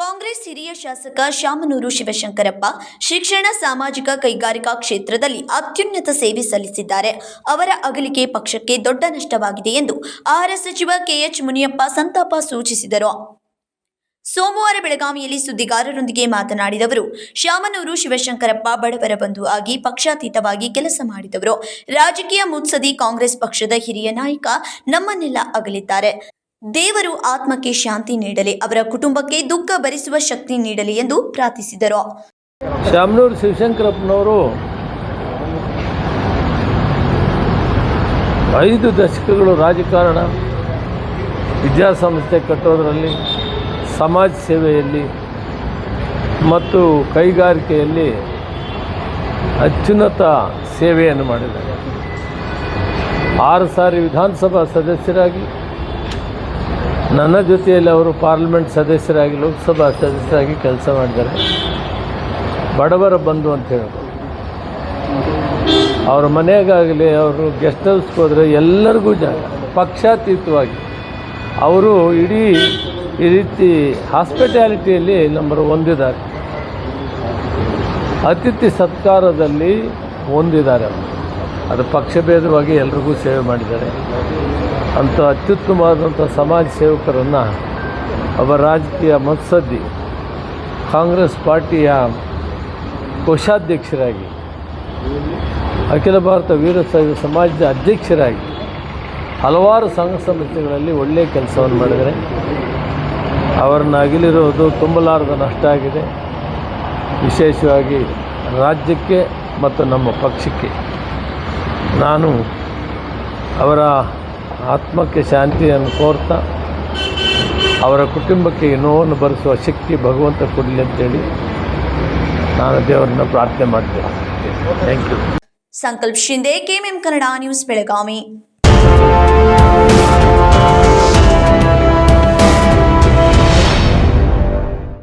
ಕಾಂಗ್ರೆಸ್ ಹಿರಿಯ ಶಾಸಕ ಶಾಮನೂರು ಶಿವಶಂಕರಪ್ಪ ಶಿಕ್ಷಣ, ಸಾಮಾಜಿಕ ಕೈಗಾರಿಕಾ ಕ್ಷೇತ್ರದಲ್ಲಿ ಅತ್ಯುನ್ನತ ಸೇವೆ ಸಲ್ಲಿಸಿದ್ದಾರೆ. ಅವರ ಅಗಲಿಕೆ ಪಕ್ಷಕ್ಕೆ ದೊಡ್ಡ ನಷ್ಟವಾಗಿದೆ ಎಂದು ಆಹಾರ ಸಚಿವ ಕೆಎಚ್ ಮುನಿಯಪ್ಪ ಸಂತಾಪ ಸೂಚಿಸಿದರು. ಸೋಮವಾರ ಬೆಳಗಾವಿಯಲ್ಲಿ ಸುದ್ದಿಗಾರರೊಂದಿಗೆ ಮಾತನಾಡಿದವರು ಶಾಮನೂರು ಶಿವಶಂಕರಪ್ಪ ಬಡವರ ಬಂಧು ಆಗಿ ಪಕ್ಷಾತೀತವಾಗಿ ಕೆಲಸ ಮಾಡಿದವರು. ರಾಜಕೀಯ ಮುತ್ಸದಿ ಕಾಂಗ್ರೆಸ್ ಪಕ್ಷದ ಹಿರಿಯ ನಾಯಕ ನಮ್ಮನ್ನೆಲ್ಲ ಅಗಲಿದ್ದಾರೆ. ದೇವರು ಆತ್ಮಕ್ಕೆ ಶಾಂತಿ ನೀಡಲಿ, ಅವರ ಕುಟುಂಬಕ್ಕೆ ದುಃಖ ಭರಿಸುವ ಶಕ್ತಿ ನೀಡಲಿ ಎಂದು ಪ್ರಾರ್ಥಿಸಿದರು. ಶಾಮನೂರು ಶಿವಶಂಕರಪ್ಪನವರು ಐದು ದಶಕಗಳು ರಾಜಕಾರಣ, ವಿದ್ಯಾಸಂಸ್ಥೆ ಕಟ್ಟೋದರಲ್ಲಿ, ಸಮಾಜ ಸೇವೆಯಲ್ಲಿ ಮತ್ತು ಕೈಗಾರಿಕೆಯಲ್ಲಿ ಅತ್ಯುನ್ನತ ಸೇವೆಯನ್ನು ಮಾಡಿದ್ದಾರೆ. ಆರು ಸಾರಿ ವಿಧಾನಸಭಾ ಸದಸ್ಯರಾಗಿ ನನ್ನ ಜೊತೆಯಲ್ಲಿ ಅವರು ಪಾರ್ಲಿಮೆಂಟ್ ಸದಸ್ಯರಾಗಿ, ಲೋಕಸಭಾ ಸದಸ್ಯರಾಗಿ ಕೆಲಸ ಮಾಡಿದ್ದಾರೆ. ಬಡವರ ಬಂಧು ಅಂತ ಹೇಳ್ಬೋದು. ಅವ್ರ ಮನೆಗಾಗಲಿ, ಅವರು ಗೆಸ್ಟ್ ಹೌಸ್ಗೆ ಹೋದರೆ ಎಲ್ಲರಿಗೂ ಜಾಗ ಪಕ್ಷಾತೀತವಾಗಿ. ಅವರು ಇಡೀ ಈ ರೀತಿ ಹಾಸ್ಪಿಟ್ಯಾಲಿಟಿಯಲ್ಲಿ ನಂಬರ್ ಹೊಂದಿದ್ದಾರೆ ಅತಿಥಿ ಸತ್ಕಾರದಲ್ಲಿ ಹೊಂದಿದ್ದಾರೆ ಅವರು. ಅದು ಪಕ್ಷಭೇದವಾಗಿ ಎಲ್ರಿಗೂ ಸೇವೆ ಮಾಡಿದ್ದಾರೆ. ಅಂಥ ಅತ್ಯುತ್ತಮವಾದಂಥ ಸಮಾಜ ಸೇವಕರನ್ನು ಒಬ್ಬ ರಾಜಕೀಯ ಮತ್ಸದ್ದಿ ಕಾಂಗ್ರೆಸ್ ಪಾರ್ಟಿಯ ಕೋಶಾಧ್ಯಕ್ಷರಾಗಿ, ಅಖಿಲ ಭಾರತ ವೀರಶೈವ ಸಮಾಜದ ಅಧ್ಯಕ್ಷರಾಗಿ ಹಲವಾರು ಸಂಘ ಸಂಸ್ಥೆಗಳಲ್ಲಿ ಒಳ್ಳೆಯ ಕೆಲಸವನ್ನು ಮಾಡಿದರೆ ಅವರನ್ನು ಅಗಿಲಿರೋದು ತುಂಬಲಾರದ ನಷ್ಟ ಆಗಿದೆ. ವಿಶೇಷವಾಗಿ ರಾಜ್ಯಕ್ಕೆ ಮತ್ತು ನಮ್ಮ ಪಕ್ಷಕ್ಕೆ. ನಾನು ಅವರ ಆತ್ಮಕ್ಕೆ ಶಾಂತಿಯನ್ನು ಕೋರ್ತಾ ಅವರ ಕುಟುಂಬಕ್ಕೆ ನೋವನ್ನು ಬರೆಸುವ ಶಕ್ತಿ ಭಗವಂತ ಕೊಡಲಿ ಅಂತೇಳಿ ನಾನು ದೇವರನ್ನ ಪ್ರಾರ್ಥನೆ ಮಾಡ್ತೇನೆ. Thank you Sankalp Shinde, KMM Kannada news Belagavi.